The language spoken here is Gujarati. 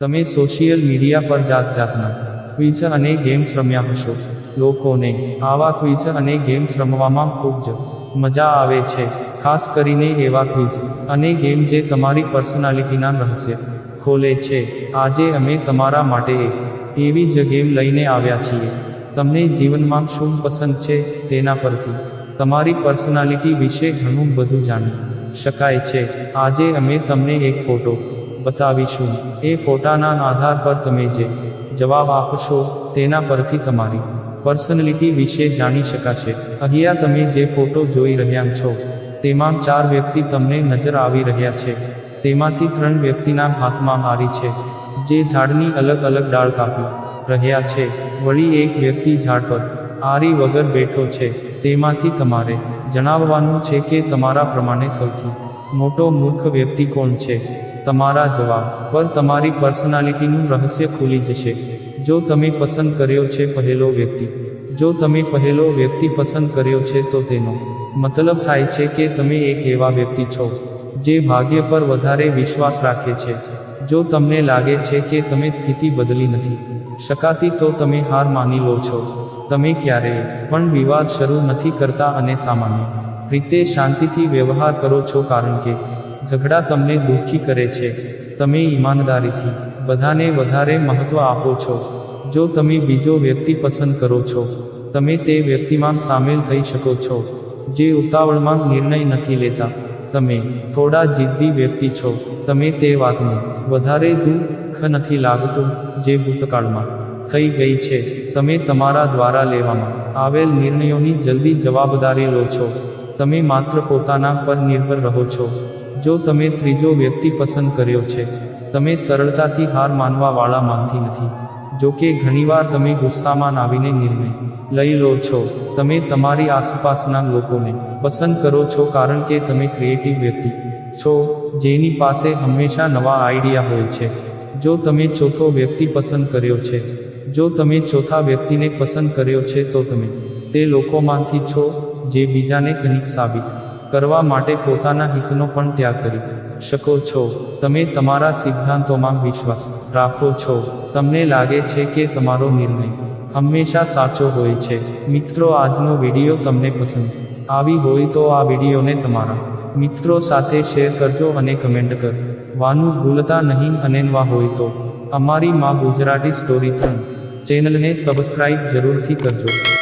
તમે સોશિયલ મીડિયા પર જાત જાતના ક્વિઝ અને ગેમ્સ રમ્યા હશો. લોકોને આવા ક્વિઝ અને ગેમ્સ રમવામાં ખૂબ જ મજા આવે છે, ખાસ કરીને એવા ક્વિઝ અને ગેમ જે તમારી પર્સનાલિટીના રહસ્ય ખોલે છે. આજે અમે તમારા માટે એક એવી જ ગેમ લઈને આવ્યા છીએ. તમને જીવનમાં શું પસંદ છે તેના પરથી તમારી પર્સનાલિટી વિશે ઘણું બધું જાણી શકાય છે. આજે અમે તમને એક ફોટો બતાવીશું એ ફોટાના આધાર પર તમે જે જવાબ આપશો તેના પરથી તમારી પર્સનલિટી વિશે જાણી શકાશે. અહીંયા તમે જે ફોટો જોઈ રહ્યા છો, તેમાં ચાર વ્યક્તિ તમને નજર આવી રહ્યા છે. તેમાંથી ત્રણ વ્યક્તિના હાથમાં મારી છે, જે ઝાડની અલગ અલગ ડાળ કાપી રહ્યા છે. વળી એક વ્યક્તિ ઝાડ પર આરી વગર બેઠો છે. તેમાંથી તમારે જણાવવાનું છે કે તમારા પ્રમાણે સૌથી મોટો મૂર્ખ વ્યક્તિ કોણ છે? તમારા જવાબ પર તમારી પર્સનાલિટીનું રહસ્ય ખુલી જશે. જો તમે પસંદ કર્યો છે પહેલો વ્યક્તિ, જો તમે પહેલો વ્યક્તિ પસંદ કર્યો છે તો તેનો મતલબ થાય છે કે તમે એક એવા વ્યક્તિ છો, જે ભાગ્ય પર વધારે વિશ્વાસ રાખે છે. જો તમને લાગે છે કે તમે સ્થિતિ બદલી નથી શકાતી તો તમે હાર માની લો છો. તમે ક્યારેય પણ વિવાદ શરૂ નથી કરતા અને સામાન્ય રીતે શાંતિથી વ્યવહાર કરો છો કારણ કે ઝઘડા તમને દુઃખી કરે છે. તમે ઈમાનદારીથી બધાને વધારે મહત્વ આપો છો. જો તમે બીજો વ્યક્તિ પસંદ કરો છો, તમે તે વ્યક્તિમાં સામેલ થઈ શકો છો, જે ઉતાવળમાં નિર્ણય નથી લેતા. તમે થોડા જિદ્દી વ્યક્તિ છો. તમે તે વાતનું વધારે દુઃખ નથી લાગતું જે ભૂતકાળમાં થઈ ગઈ છે. તમે તમારા દ્વારા લેવામાં આવેલ નિર્ણયોની જલ્દી જવાબદારી લો છો. તમે માત્ર પોતાના પર નિર્ભર રહો છો. જો તમે ત્રીજો વ્યક્તિ પસંદ કર્યો છે, તમે સરળતાથી હાર માનવા વાળા માનતી નથી. જો કે ઘણીવાર તમે ગુસ્સામાં આવીને નિર્ણય લઈ લો છો, તમે તમારી આસપાસના લોકોને પસંદ કરો છો કારણ કે તમે ક્રિએટિવ વ્યક્તિ છો, જેની પાસે હંમેશા નવા આઈડિયા હોય છે. જો તમે ચોથો વ્યક્તિ પસંદ કર્યો છે, જો તમે ચોથા વ્યક્તિને પસંદ કર્યો છે, તો તમે તે લોકોમાંથી છો જે બીજાને કંઈક સાબિત કરવા માટે પોતાના હિતનો પણ ત્યાગ કરી. શકો છો, તમે તમારા સિદ્ધાંતોમાં વિશ્વાસ રાખો છો. તમને લાગે છે કે તમારો નિર્ણય હંમેશા સાચો હોય છે. મિત્રો, આજનો વીડિયો તમને પસંદ આવી હોય તો આ વિડીયોને તમારા મિત્રો સાથે શેર કરજો અને કમેન્ટ કરવાનું ભૂલતા નહીં અને નવા હોય તો અમારી માં ગુજરાતી સ્ટોરી ત્રણ ચેનલને સબસ્ક્રાઇબ જરૂરથી કરજો.